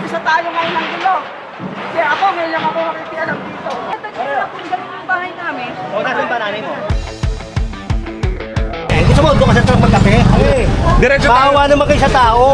Isa tayo ngayon ng gulo. Kaya ako, ngayon lang ako nakikialam dito. Ito yung kung ganun yung bahay namin. O, nasan ba nanay mo? Eh, gusto mo, doon ka sa truck magkape? Eh, Diretso tayo. bawa naman kayo sa tao.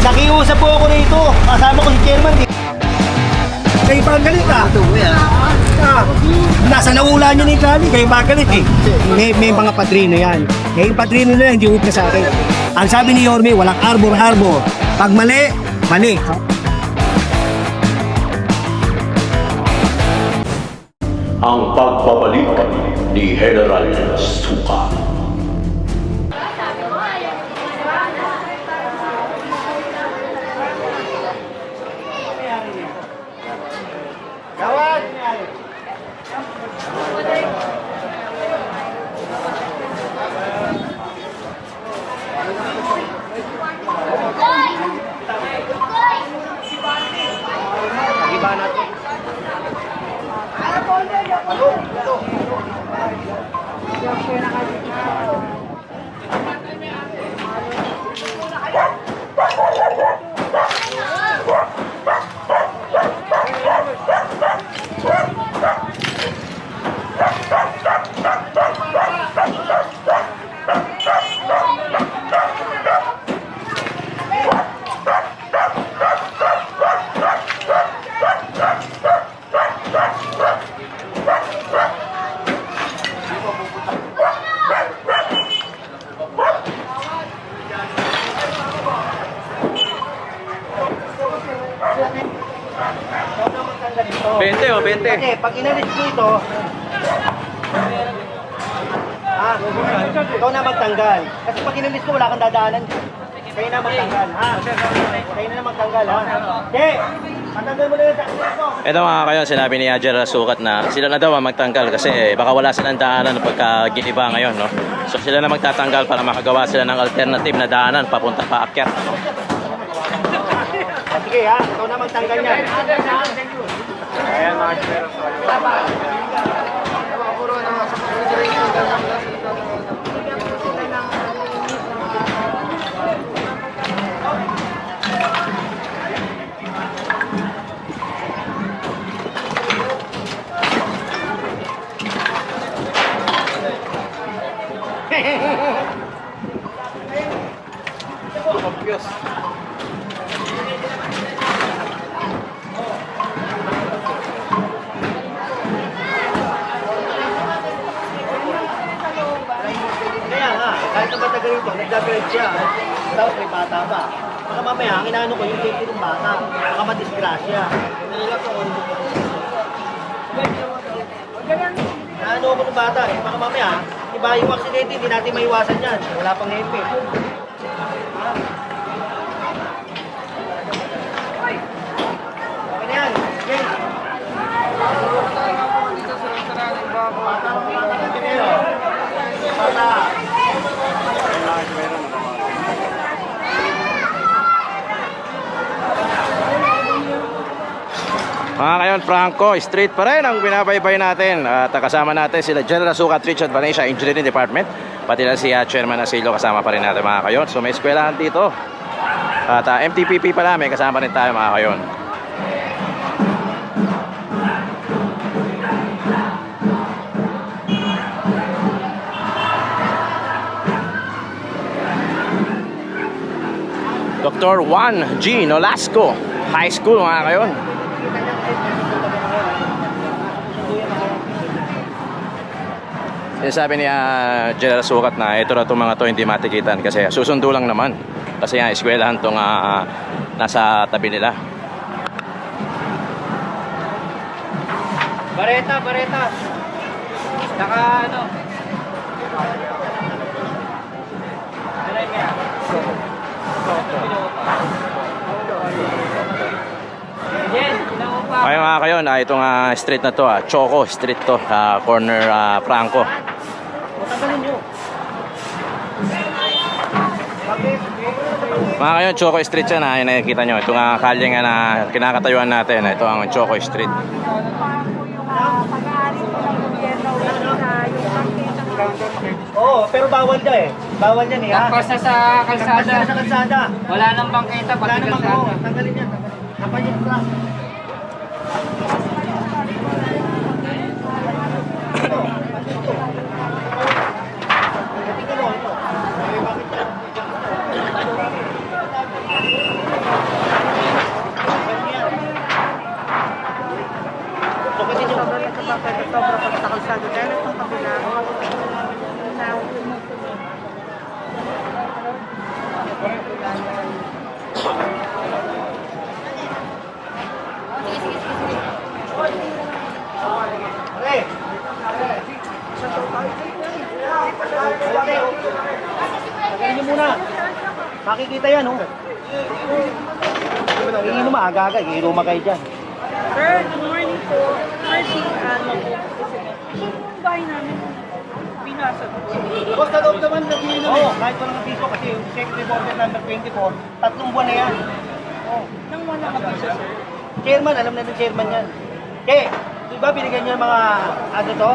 Nakiusap po ako rito. Kasama ko si chairman. Di. Kayo pa ang galit ah. Ah, nasa naula niya ni Kali, kayo pa ang galit eh. May, may mga padrino yan. May padrino na yan, hindi upna sa akin. Ang sabi ni Yorme, walang arbor-arbor. Pag mali, mali. ang pagbabalik ni General Suka. Gawad! Pag-iba natin. Bente oh, bente. Kasi pag inalis ko ito, ah, ikaw na magtanggal. Kasi pag inalis ko, wala kang dadaanan. Kayo na magtanggal, ha? Kayo na magtanggal, ha? Okay, matanggal mo na yung sakit ko. Ito mga kayo, sinabi ni Ajer Sukat na sila na daw ang magtanggal kasi baka wala silang daanan pagka giniba ngayon, no? So sila na magtatanggal para makagawa sila ng alternative na daanan papunta pa akyat, no? Sige, ha? Ikaw na magtanggal yan. Kaya 拜拜 yang? Nagdagdag siya. Tapos may bata pa. Baka mamaya, ang inaano ko yung safety ng bata. Baka madisgrasya. Naano ko ng bata eh. Baka mamaya, iba yung aksidente, hindi natin maiwasan yan. Wala pang hepe. Okay na yan. Okay. Bata, bata, bata. Mga kayon, Franco, street pa rin ang binabaybay natin. At kasama natin sila General Sukat Richard Vanesha, Engineering Department. Pati na si uh, Chairman Asilo, kasama pa rin natin mga kayon. So may eskwelahan dito. At uh, MTPP pala, may kasama rin tayo mga kayon. Dr. Juan G. Nolasco High School mga kayon. Sinasabi ni ah, General Sukat na ito na itong mga to hindi matikitan kasi susundo lang naman. Kasi nga, eskwelahan itong ah, nasa tabi nila. Bareta, bareta. Naka ano? Okay mga kayon, ah, itong ah, street na to, ah, Choco Street to, ah, corner ah, Franco. Tanggalin nyo. Mga kayon, Choco Street yan, ah, yung nakikita nyo. Itong ah, kalye nga na kinakatayuan natin, ito ang Choco Street. Oo, pero bawal ka eh. Bawal yan eh ha. Tapos na sa Kalsada. kalsada. sa kalsada. Wala nang bangketa, Wala pati kalsada. oh, tanggalin yan. Tanggalin. Kapag yung truck. Ito. Ito. Tingnan mo, ito. Eh, bakit yan? Sukitin nyo. Sobrang nakabakit at sobra pag sa kalsada. Kaya itong kabila. Na, Pare. Tagalin niyo muna. Makikita yan, oh. Iinom maaga-aga, iinom kayo dyan. Sir, good morning po. Mercy, ano po. Yung bahay namin, binasa po. Boss, sa loob naman nag-iinom Oo, kahit walang piso kasi yung check reporter number 24, tatlong buwan na yan. Oh. Nang wala mag-isa, sir. Chairman, alam na ng chairman yan. Kaya, di ba binigyan niyo mga, ano to?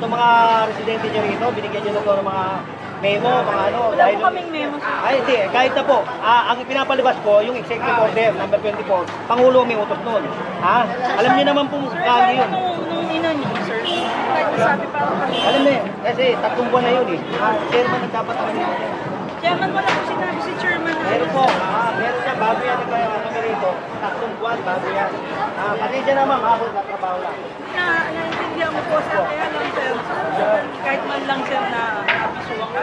Itong mga residente niyo rito, binigyan niyo na to ng mga memo, mga ano, Wala dahil... po kaming memo. Ay, hindi. Kahit na po, ah, ang pinapalabas ko, yung executive order, number 24, Pangulo may utos nun. Ha? Alam niyo naman po, kahit yun. nung, nung ina niyo, sir, kahit nasabi pa ako. Alam na yun. Kasi tatlong buwan na yun eh. Ah, chairman ang dapat ang yun. Kaya man wala po sinabi si chairman na. Meron po. Ah, meron siya. Bago yan kaya kami rito. Tatlong buwan, bago yan. Ah, pasensya na ma'am, ako nagtrabaho lang. Na, naiintindihan mo po, sir. Kaya lang, sir. Kahit man lang, sir, na nabisuan ka.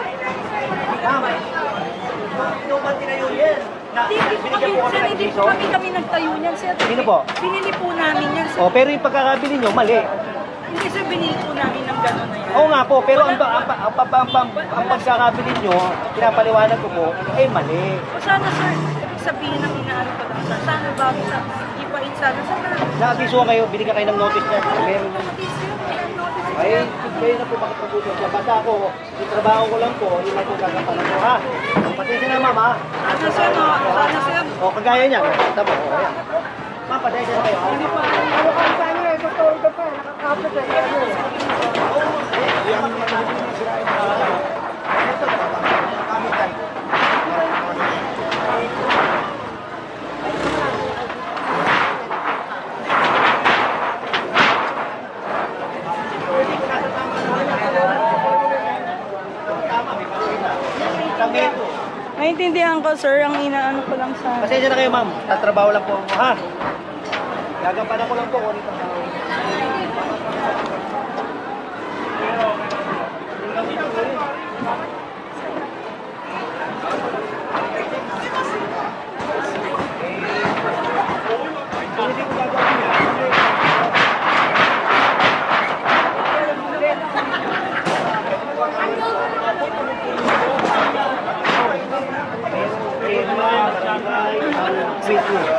Ma'am, inuman tinayo yan. Na, Hindi po kami, sir, hindi po kami kami nagtayo niyan, sir. Sino po? Binili po namin yan, sir. Oh, pero yung pagkakabili nyo, mali. Hindi, sir, binili po namin Oo nga po, pero ang, ang, ang, ang, ang, ang, ang, pagkakabili nyo, pinapaliwanag ko po, eh mali. O sana, sir, sabihin ng inaano ko lang, sir. Sana bago sa ipain sana. Sana, Naabiso kayo, binigyan kayo ng notice niya. Meron na. Ay, kayo na po makipag-usap siya. Basta ako, yung trabaho ko lang po, yung po gagampanan ko, ha? Pasensya na, ma'am, ha? Sana, sir, no? Sana, sir. O, kagaya niya. Tama, o, ayan. Ma'am, pasensya na kayo, ha? Ano ka sa ka pa, nakakapit eh, ano. Naintindihan ko, sir, ang inaano ko lang sa... pasensya na kayo, ma'am. Tatrabaho lang po ako, ha? Gagampanan ko lang po kung ano yung Hindi ko gagawin yan. Wait, wait.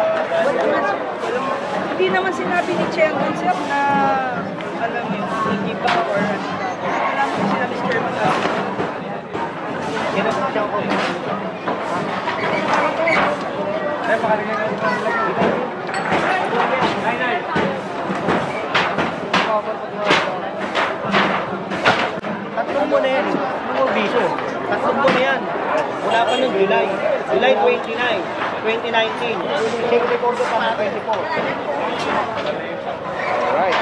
Hindi naman sinabi ni Chairman, sir, na alam mo yung hindi ba or ano ba. Wala naman sinabi si Chairman na Kinasasya ko. Tatlong mo na yan. Tatlong biso. Tatlong mo na yan. Wala pa ng July. July 29, 2019. Check report ko pa 24. Alright.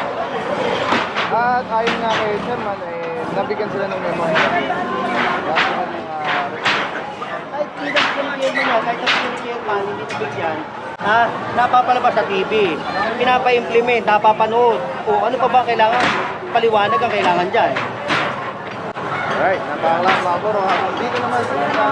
At ayon nga kay Chairman, eh, nabigyan sila ng memo. Ah, Kahit hindi ko ng chairman niya, kahit sa ng chairman, hindi nabigyan. Ha? Napapalabas sa TV. Pinapa-implement, napapanood. O ano pa ba kailangan? Paliwanag ang kailangan dyan. Alright, napakalang mga bro. At dito naman sa mga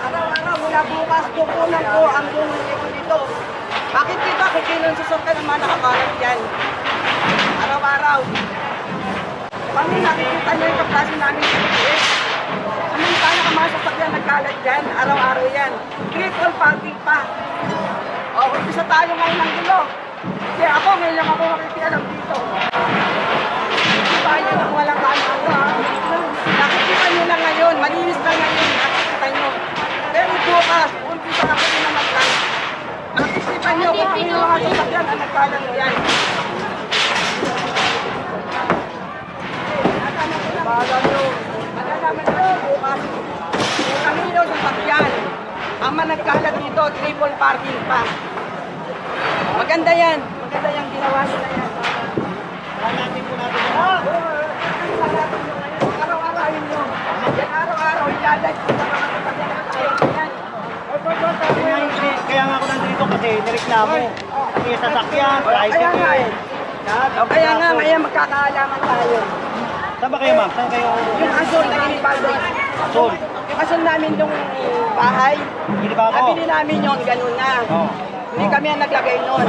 Araw-araw, mula bukas, kukunan ko ang bumili ko dito. Bakit dito ako kinonsusorte naman nakakalat yan? Araw-araw. Kami nakikita niyo yung kaplasin namin sa PPS. Samantala ka mga sasakyan nagkalat yan, araw-araw yan. Great all party pa. O, umpisa tayo ngayon ng gulo. Kasi ako, ngayon lang ako makikialam dito. Nakikita nyo kung yung mga sasakyan na nagkalat yan. Malalaman nyo bukas. Kung kanino sasakyan. Ang managkalat dito, triple parking pa. Maganda yan. Maganda yung ginawa nila yan. Hanapin po natin. Araw-araw yun yun. Yan araw-araw, ilalay ko sa mga. Yan. Kaya, nga- ako nandito kasi nireklamo. May sasakyan, Kaya nga tricycle. eh. Kaya nga, magkakaalaman tayo. Saan ba kayo ma'am? Saan kayo? Yung asol na inibaldo. Sol. Yung asol namin nung bahay, Hindi ba ako? nabili namin yun, ganun na. Oo. Hindi kami ang naglagay nun.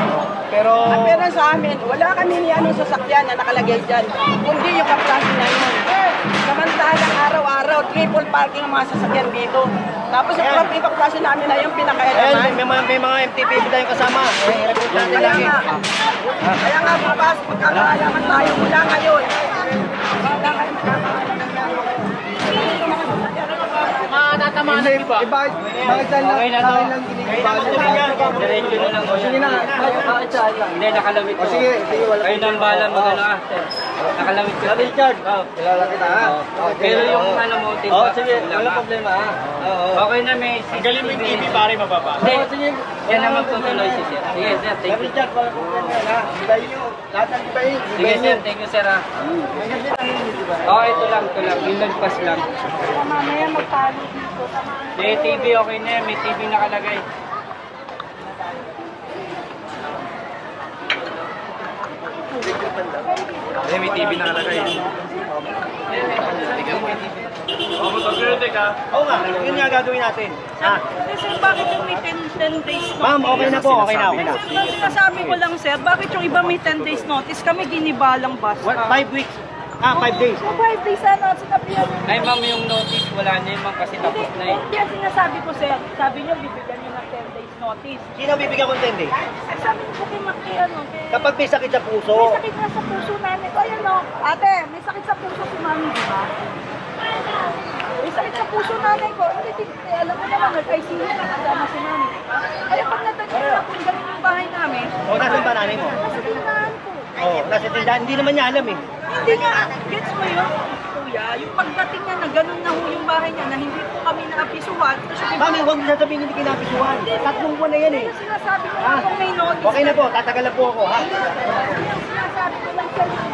Pero, Ang pera sa amin, wala kami ni anong sasakyan na nakalagay dyan. Kundi yung kaklase na yun. Samantalang araw-araw, triple parking ang mga sasakyan dito. Tapos yung Ayan. proprio kaklase namin na yung Ayan, pinakailaman. may, may, mga- may mga MTPB tayong kasama. Eh, recruit natin Kaya lagi. nga, kaya nga bukas, magkakaalaman tayo mula ngayon. Hindi, eh, bakit, bakit tayo lang, tayo lang ginigibalo? Diretso na lang. Sige na, Hindi, nakalamit o sige, sige, wala. Kayo nang bahala magano ka. Nakalamit ko. Richard. Oh. Kilala kita ha? Pero yung ano mo, tin- Oh, sige, wala problema ha? Okay na, may Ang galing mo yung TV, pare, mababa. Hindi, sige. yan naman tutuloy si sir. Sige, sir, thank you. Richard, wala problema ha? Ibayin nyo. Lahat ng ibayin. Sige, sir, thank you, sir, ah. Oh, ito lang, ito lang. Yung lagpas lang. Kaya mamaya magtalo dito. May TV, okay na yan. May TV nakalagay. Eh, may TV nakalagay. Oo nga, yun nga gagawin natin. Ah, Sir, bakit yung may 10, 10 days notice? ma'am, okay na po, okay na, okay na. Sir, sinasabi ko lang, sir, bakit yung iba may 10 days notice, kami ginibalang basta? What, five weeks? Ah, five days. O, five days, ano, sinabihan nyo. Ay, ma'am, yung notice, wala na yun, ma'am, kasi tapos na eh. hindi ang sinasabi ko, sir. Sabi nyo, bibigyan nyo ng 10 days notice. Sino bibigyan ko ng 10 days? Sabi ko kay Maki, ano, kay... Kapag may sakit sa puso, May sakit na sa puso namin. O, ayan, o. Ate, may sakit sa puso si mami, di ba? May sakit sa puso namin ko. Hindi, hindi, alam mo naman, nag-ICU na kasama si mami. Kaya pag nadagyan na kung ganun yung bahay namin, o nasan ba nanay mo? nasa nasa tindahan, hindi naman niya alam eh. Hindi nga, gets mo yun, kuya? Yung pagdating niya na ganun na ho yung bahay niya na hindi po kami naapisuhan. Mami, huwag mo sasabihin hindi kinapisuhan. Tatlong buwan na yan eh. yung sinasabi ko Ah. na kung may notice. Okay na po, tatagal na po ako ha. Yung sinasabi ko lang sa inyo,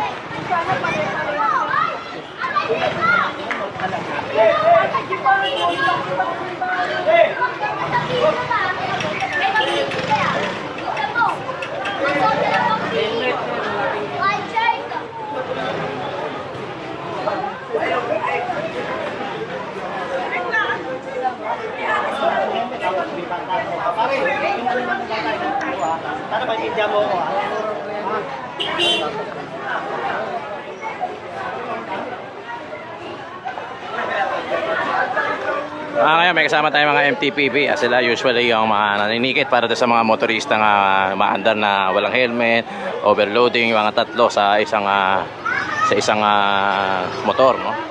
sana pare-pareha. Sana maintindihan mo ako ha. Ah, ngayon may kasama tayong mga MTPB. Ah, sila usually yung mga naninikit para sa mga motorista nga maandar na walang helmet, overloading, mga tatlo sa isang ah, sa isang ah, motor, no?